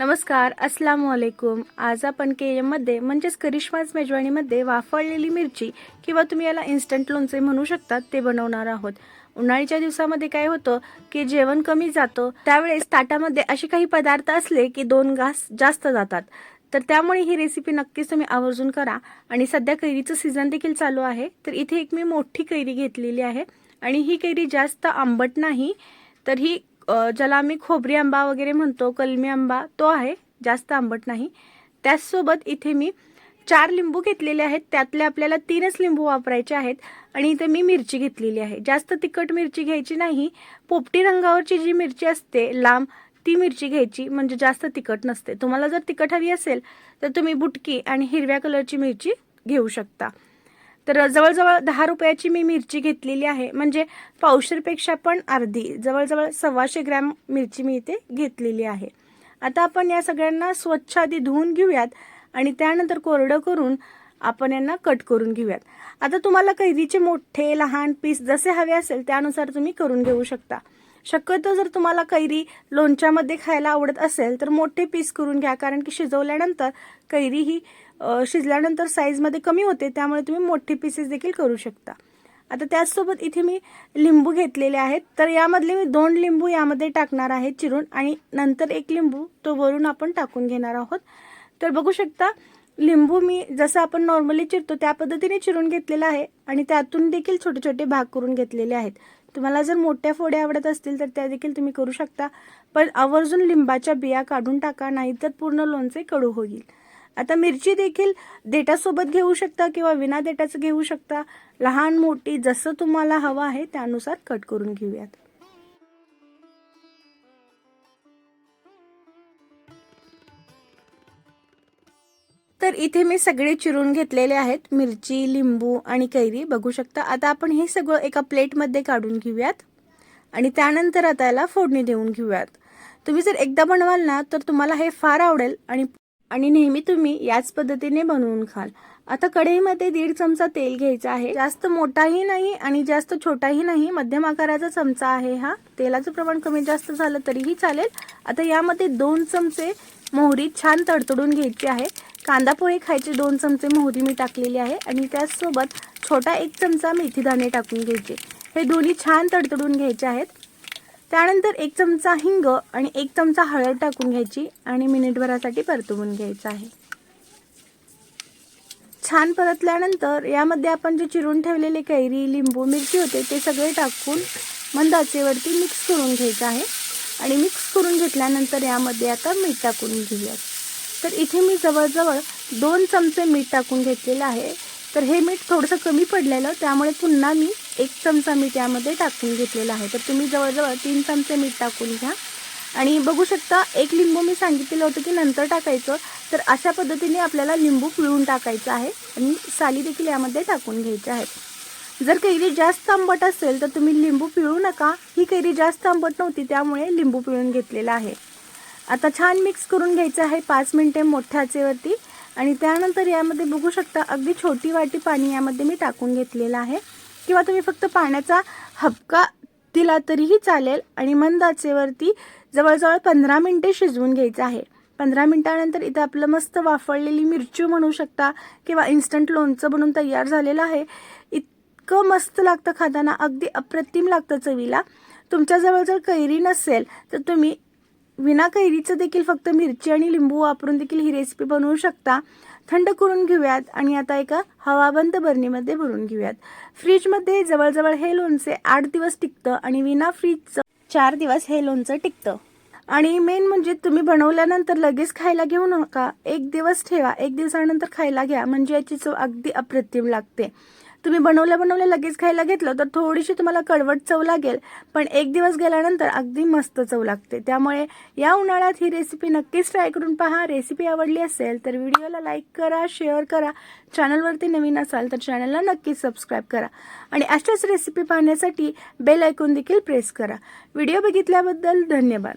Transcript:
नमस्कार अस्सलाम वालेकुम आज आपण के एममध्ये म्हणजेच करिश्माज मेजवानीमध्ये वाफळलेली मिरची किंवा तुम्ही याला इन्स्टंट लोणचे म्हणू शकतात ते बनवणार आहोत. उन्हाळीच्या दिवसामध्ये काय होतं की जेवण कमी जातं. त्यावेळेस ताटामध्ये असे काही पदार्थ असले की दोन घास जास्त जातात. तर त्यामुळे ही रेसिपी नक्कीच तुम्ही आवर्जून करा. आणि सध्या कैरीचं सीझन देखील चालू आहे. तर इथे एक मी मोठी कैरी घेतलेली आहे. आणि ही कैरी जास्त आंबट नाही. तर ही ज्याला आम्ही खोबरी आंबा वगैरे म्हणतो कलमी आंबा तो आहे जास्त आंबट नाही. त्याचसोबत इथे मी चार लिंबू घेतलेले आहेत त्यातले आपल्याला तीनच लिंबू वापरायचे आहेत आणि इथे मी मिरची घेतलेली आहे. जास्त तिखट मिरची घ्यायची नाही पोपटी रंगावरची जी मिरची असते लांब ती मिरची घ्यायची म्हणजे जास्त तिखट नसते. तुम्हाला जर तिखट हवी असेल तर तुम्ही बुटकी आणि हिरव्या कलरची मिरची घेऊ शकता. तर जवळजवळ दहा रुपयाची मी मिरची घेतलेली आहे. म्हणजे पावशेरपेक्षा पण अर्धी जवळजवळ सव्वाशे ग्रॅम मिरची मी इथे घेतलेली आहे. आता आपण या सगळ्यांना स्वच्छ आधी धुवून घेऊयात आणि त्यानंतर कोरडं करून आपण यांना कट करून घेऊयात. आता तुम्हाला कैरीचे मोठे लहान पीस जसे हवे असेल त्यानुसार तुम्ही करून घेऊ शकता. शक्यतो जर तुम्हाला कैरी लोणच्यामध्ये खायला आवडत असेल तर मोठे पीस करून घ्या कारण की शिजवल्यानंतर कैरी ही शिजल्यानंतर साईजमध्ये कमी होते त्यामुळे तुम्ही मोठे पीसेस देखील करू शकता. आता त्याचसोबत इथे मी लिंबू घेतलेले आहेत. तर यामधले मी दोन लिंबू यामध्ये टाकणार आहे चिरून आणि नंतर एक लिंबू तो वरून आपण टाकून घेणार आहोत. तर बघू शकता लिंबू मी जसं आपण नॉर्मली चिरतो त्या पद्धतीने चिरून घेतलेला आहे आणि त्यातून देखील छोटे छोटे भाग करून घेतलेले आहेत. तुम्हाला जर मोठ्या फोड्या आवडत असतील तर त्या देखील तुम्ही करू शकता. पण आवर्जून लिंबाच्या बिया काढून टाका नाहीतर पूर्ण लोणचे कडू होईल. आता मिरची देखील देटासोबत घेऊ शकता किंवा विना देटाचं घेऊ शकता. लहान मोठी जसं तुम्हाला हवं आहे त्यानुसार कट करून घेऊयात. तर इथे मी सगळे चिरून घेतलेले आहेत. मिरची लिंबू आणि कैरी. बघू शकता आता आपण हे सगळं एका प्लेटमध्ये काढून घेऊयात. आणि त्यानंतर आता याला फोडणी देऊन घेऊयात. तुम्ही जर एकदा बनवाल ना तर तुम्हाला हे फार आवडेल आणि आणि नेहमी तुम्ही याच पद्धतीने बनवून खाल. आता कढईमध्ये दीड चमचा तेल घ्यायचा आहे. जास्त मोठाही नाही आणि जास्त छोटाही नाही. मध्यम आकाराचा चमचा आहे हा. तेलाचं प्रमाण कमी जास्त झालं तरीही चालेल. आता यामध्ये दोन चमचे मोहरी छान तडतडून घ्यायची आहे. कांदा पोहे खायचे दोन चमचे मोहरी मी टाकलेली आहे आणि त्याचसोबत छोटा एक चमचा मेथी दाणे टाकून घ्यायचे. हे दोन्ही छान तडतडून घ्यायचे आहेत. त्यानंतर एक चमचा हिंग आणि एक चमचा हळद टाकून घ्यायची आणि मिनिटभरासाठी परतवून घ्यायचं आहे. छान परतल्यानंतर यामध्ये आपण जे चिरून ठेवलेले कैरी लिंबू मिरची होते ते सगळे टाकून मंद आचेवरती मिक्स करून घ्यायचं आहे. आणि मिक्स करून घेतल्यानंतर यामध्ये आता मीठ टाकून घेऊयात. तर इथे मी जवळजवळ दोन चमचे मीठ टाकून घेतलेलं आहे. तर हे मीठ थोडंसं कमी पडलेलं त्यामुळे पुन्हा मी एक चमचा मीठ यामध्ये टाकून घेतलेलं आहे. तर तुम्ही जवळजवळ तीन चमचे मीठ टाकून घ्या. आणि बघू शकता एक लिंबू मी सांगितलेलं होतं की नंतर टाकायचं. तर अशा पद्धतीने आपल्याला लिंबू पिळून टाकायचं आहे आणि साली देखील यामध्ये टाकून घ्यायच्या आहेत. जर कैरी जास्त आंबट असेल तर तुम्ही लिंबू पिळू नका. ही कैरी जास्त आंबट नव्हती त्यामुळे लिंबू पिळून घेतलेला आहे. आता छान मिक्स करून घ्यायचं आहे पाच मिनटे मोठ्या आचेवरती आणि त्यानंतर यामध्ये बघू शकता अगदी छोटी वाटी पाणी यामध्ये मी टाकून घेतलेलं आहे. किंवा तुम्ही फक्त पाण्याचा हबका दिला तरीही चालेल आणि मंद आचेवरती जवळजवळ पंधरा मिनटे शिजवून घ्यायचं आहे. पंधरा मिनटानंतर इथं आपलं मस्त वाफळलेली मिरची म्हणू शकता किंवा इन्स्टंट लोणचं बनून तयार झालेलं आहे. इतकं मस्त लागतं खाताना अगदी अप्रतिम लागतं चवीला. तुमच्याजवळ जर कैरी नसेल तर तुम्ही विना कैरीचं देखील फक्त मिरची आणि लिंबू वापरून देखील ही रेसिपी बनवू शकता. थंड करून घेऊयात आणि आता एका हवाबंद बरणीमध्ये भरून घेऊयात. फ्रीजमध्ये जवळजवळ हे लोणचे आठ दिवस टिकतं आणि विना फ्रीजचं चार दिवस हे लोणचं टिकतं. आणि मेन म्हणजे तुम्ही बनवल्यानंतर लगेच खायला घेऊ नका. एक दिवस ठेवा एक दिवसानंतर खायला घ्या. म्हणजे याची चव अगदी अप्रतिम लागते. तुम्ही बनवल्या बनवल्या लगेच खायला घेतलं तर थोडीशी तुम्हाला कडवट चव लागेल. पण एक दिवस गेल्यानंतर अगदी मस्त चव लागते. त्यामुळे या उन्हाळ्यात ही रेसिपी नक्कीच ट्राय करून पहा. रेसिपी आवडली असेल तर व्हिडिओला लाईक करा शेअर करा. चॅनलवरती नवीन असाल तर चॅनलला नक्कीच सबस्क्राईब करा. आणि अशाच रेसिपी पाहण्यासाठी बेल ऐकून देखील प्रेस करा. व्हिडिओ बघितल्याबद्दल धन्यवाद.